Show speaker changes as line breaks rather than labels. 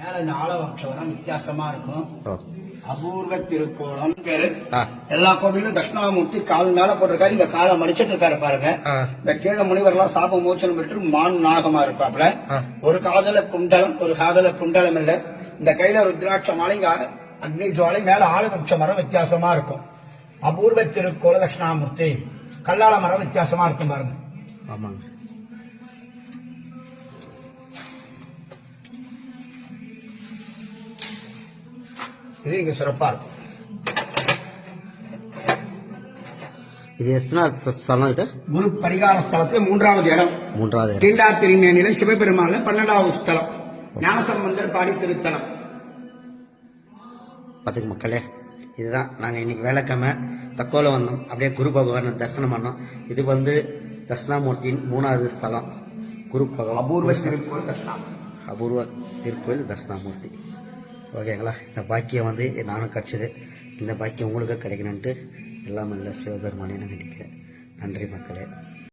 மேல இந்த ஆலவட்சம் வித்தியாசமா இருக்கும். அபூர்வ திருக்கோலம் பேரு. எல்லா கோவிலும் தட்சிணாமூர்த்தி கால் மேல போட்டிருக்காரு. இந்த காலை மடிச்சிட்டு இருக்காரு பாருங்க. இந்த கீழ முனிவர்லாம் சாப மோச்சனம் பெற்று மான் நாகமா இருப்பாப்ல. ஒரு காதல குண்டலம் ஒரு காதல குண்டலம் இல்ல. இந்த கையில ருத்ராட்ச மாலை அக்னி ஜுவாலை மேல ஆலவட்ச மரம் வித்தியாசமா இருக்கும். அபூர்வ திருக்கோல தட்சிணாமூர்த்தி. கல்லால மரம் வித்தியாசமா இருக்கும் பாருங்க.
ஆமாங்க.
இது இங்க சிறப்பா இருக்கும்.
இது ஸ்தலம் இது?
குரு பரிகார ஸ்தலத்துல மூன்றாவது இடம்.
மூன்றாவது.
தீண்டா திருமேனில சிவபெருமான்ல பன்னெண்டாவது ஸ்தலம். ஞானசம்பந்தர் பாடி திருத்தலம்.
பார்த்துக்க மக்களே இதுதான் நாங்கள் இன்னைக்கு வேலைக்கிழமை தக்கோல வந்தோம் அப்படியே குரு பகவானை தரிசனம் பண்ணோம். இது வந்து தட்சிணாமூர்த்தியின் மூணாவது ஸ்தலம். குரு பகவான்
அபூர்வ திருக்கோள் தட்சிணாமூர்த்தி.
அபூர்வ திருக்கோயில் தட்சிணாமூர்த்தி. ஓகேங்களா? இந்த பாக்கியம் வந்து நானும் கிடச்சிது. இந்த பாக்கியம் உங்களுக்கு கிடைக்கணுன்ட்டு எல்லாம் நல்ல சிவபெருமானே நான் நினைக்கிறேன். நன்றி மக்களே.